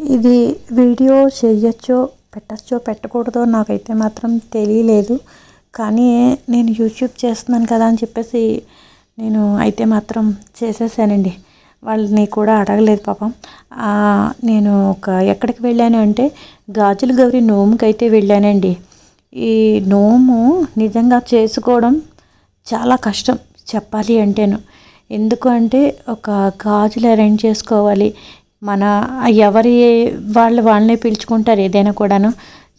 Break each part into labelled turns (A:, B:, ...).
A: ఇది వీడియో చేయొచ్చో పెట్టచ్చో పెట్టకూడదో నాకైతే మాత్రం తెలియలేదు. కానీ నేను యూట్యూబ్ చేస్తున్నాను కదా అని చెప్పేసి నేను అయితే మాత్రం చేసేసానండి. వాళ్ళని కూడా అడగలేదు పాపం. నేను ఒక ఎక్కడికి వెళ్ళాను అంటే గాజుల గౌరి నోముకి అయితే వెళ్ళానండి. ఈ నోము నిజంగా చేసుకోవడం చాలా కష్టం చెప్పాలి అంటేను. ఎందుకు అంటే ఒక గాజులు అరేంజ్ చేసుకోవాలి. మన ఎవరి వాళ్ళు వాళ్ళనే పిలుచుకుంటారు ఏదైనా కూడాను.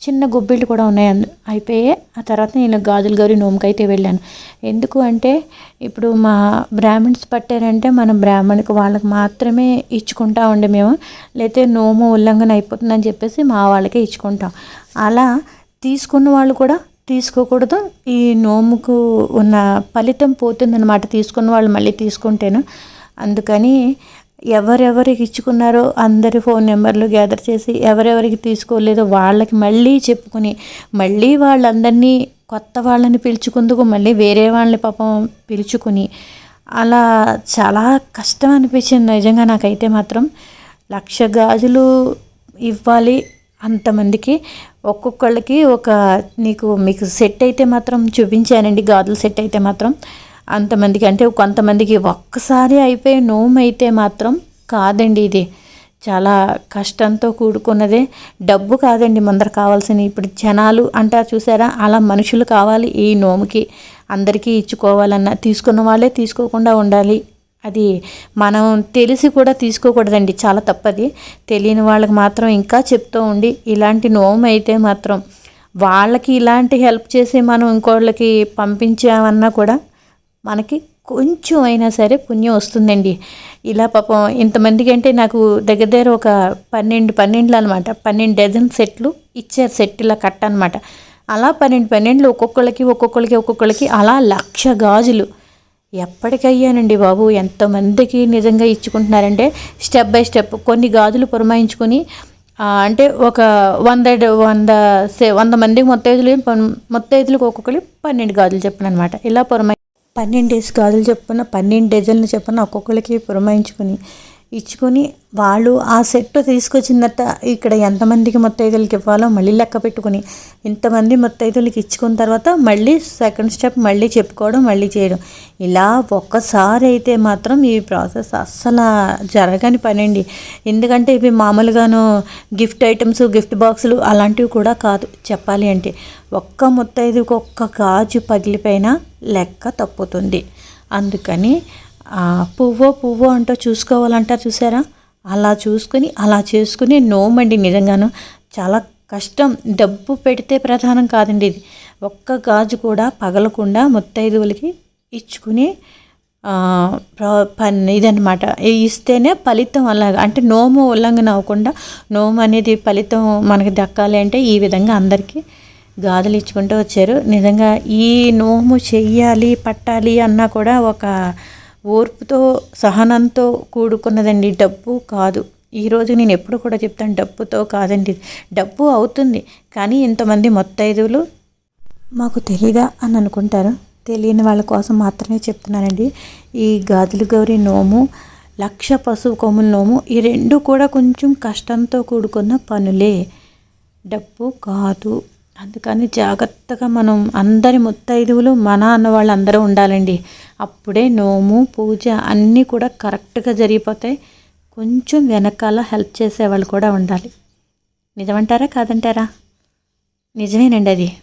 A: చిన్న గుబ్బిళ్ళు కూడా ఉన్నాయి అయిపోయి ఆ తర్వాత నేను గాజుల గౌరి నోముకి అయితే వెళ్ళాను. ఎందుకు అంటే ఇప్పుడు మా బ్రాహ్మణ్స్ పట్టారంటే మనం బ్రాహ్మణికి వాళ్ళకి మాత్రమే ఇచ్చుకుంటా ఉండే మేము. లేకపోతే నోము ఉల్లంఘన అయిపోతుందని చెప్పేసి మా వాళ్ళకే ఇచ్చుకుంటాం. అలా తీసుకున్న వాళ్ళు కూడా తీసుకోకూడదు. ఈ నోముకు ఉన్న ఫలితం పోతుందన్నమాట తీసుకున్న వాళ్ళు మళ్ళీ తీసుకుంటేను. అందుకని ఎవరెవరికి ఇచ్చుకున్నారో అందరి ఫోన్ నెంబర్లు గ్యాదర్ చేసి ఎవరెవరికి తీసుకోలేదో వాళ్ళకి మళ్ళీ చెప్పుకుని మళ్ళీ వాళ్ళందరినీ కొత్త వాళ్ళని పిలుచుకుందుకు మళ్ళీ వేరే వాళ్ళని పాపం పిలుచుకుని అలా చాలా కష్టం అనిపించింది నిజంగా నాకైతే మాత్రం. లక్ష గాజులు ఇవ్వాలి అంతమందికి. ఒక్కొక్కళ్ళకి ఒక నీకు మీకు సెట్ అయితే మాత్రం చూపించానండి గాజుల సెట్ అయితే మాత్రం. అంతమందికి అంటే కొంతమందికి ఒక్కసారి అయిపోయి నోము అయితే మాత్రం కాదండి ఇది. చాలా కష్టంతో కూడుకున్నదే. డబ్బు కాదండి ముందర కావాల్సిన ఇప్పుడు జనాలు అంటారు చూసారా? అలా మనుషులు కావాలి ఈ నోముకి. అందరికీ ఇచ్చుకోవాలన్నా తీసుకున్న వాళ్ళే తీసుకోకుండా ఉండాలి. అది మనం తెలిసి కూడా తీసుకోకూడదండి. చాలా తప్పది. తెలియని వాళ్ళకి మాత్రం ఇంకా చెప్తూ ఉండి ఇలాంటి నోము అయితే మాత్రం వాళ్ళకి ఇలాంటి హెల్ప్ చేసి మనం ఇంకోళ్ళకి పంపించామన్నా కూడా మనకి కొంచెం అయినా సరే పుణ్యం వస్తుందండి. ఇలా పాపం ఇంతమందికి అంటే నాకు దగ్గర దగ్గర ఒక పన్నెండు పన్నెండులు అనమాట పన్నెండు డజన్ సెట్లు ఇచ్చారు సెట్ ఇలా కట్ట అనమాట అలా పన్నెండు పన్నెండులు ఒక్కొక్కళ్ళకి ఒక్కొక్కళ్ళకి ఒక్కొక్కళ్ళకి అలా లక్ష గాజులు. ఎప్పటికయ్యానండి బాబు ఎంతమందికి నిజంగా ఇచ్చుకుంటున్నారంటే స్టెప్ బై స్టెప్ కొన్ని గాజులు పురమాయించుకొని అంటే ఒక వంద వంద సే వంద మందికి మొత్తైదులు మొత్తైదులకు ఒక్కొక్కరికి పన్నెండు గాజులు చెప్పిన అనమాట ఇలా పురమాయి పన్నెండు డేస్ గాజులు చెప్పున పన్నెండు డజన్లు చెప్పున ఒక్కొక్కరికి పురమాయించుకొని ఇచ్చుకొని వాళ్ళు ఆ సెట్ తీసుకొచ్చిందట. ఇక్కడ ఎంతమందికి మొత్తైదులకి ఇవ్వాలో మళ్ళీ లెక్క పెట్టుకుని ఇంతమంది మొత్తైదులకి ఇచ్చుకున్న తర్వాత మళ్ళీ సెకండ్ స్టెప్ మళ్ళీ చెప్పుకోవడం మళ్ళీ చేయడం. ఇలా ఒక్కసారి అయితే మాత్రం ఈ ప్రాసెస్ అస్సలు జరగని పనండి ఎందుకంటే ఇవి మామూలుగాను గిఫ్ట్ ఐటమ్స్ గిఫ్ట్ బాక్సులు అలాంటివి కూడా కాదు. చెప్పాలి అంటే ఒక్క మొత్తైదుకి ఒక్క గాజు పగిలిపోయినా లెక్క తప్పుతుంది. అందుకని పువ్వో పువ్వో అంటూ చూసుకోవాలంటారు చూసారా? అలా చూసుకుని అలా చేసుకుని నోమండి నిజంగాను. చాలా కష్టం. డబ్బు పెడితే ప్రధానం కాదండి ఇది. ఒక్క గాజు కూడా పగలకుండా ముత్తైదువులకి ఇచ్చుకుని పని ఇదనమాట ఇస్తేనే ఫలితం అలాగా. అంటే నోము ఉల్లంఘన అవ్వకుండా నోము అనేది ఫలితం మనకి దక్కాలి అంటే ఈ విధంగా అందరికీ గాజులు ఇచ్చుకుంటూ వచ్చారు. నిజంగా ఈ నోము చెయ్యాలి పట్టాలి అన్నా కూడా ఒక ఓర్పుతో సహనంతో కూడుకున్నదండి. డబ్బు కాదు. ఈరోజు నేను ఎప్పుడు కూడా చెప్తాను డబ్బుతో కాదండి. డబ్బు అవుతుంది కానీ ఇంతమంది మొత్తైదువులు మాకు తెలీదా అని అనుకుంటారు? తెలియని వాళ్ళ కోసం మాత్రమే చెప్తున్నానండి. ఈ గాదులు గౌరి నోము లక్ష పశువు కొమ్ముల నోము ఈ రెండు కూడా కొంచెం కష్టంతో కూడుకున్న పనులే. డబ్బు కాదు. అందుకని జాగ్రత్తగా మనం అందరి ముత్తైదువులు మన అన్న వాళ్ళందరూ ఉండాలండి. అప్పుడే నోము పూజ అన్నీ కూడా కరెక్ట్గా జరిగిపోతాయి కొంచెం వెనకాల హెల్ప్ చేసేవాళ్ళు కూడా ఉండాలి. నిజమంటారా కాదంటారా? నిజమేనండి అది.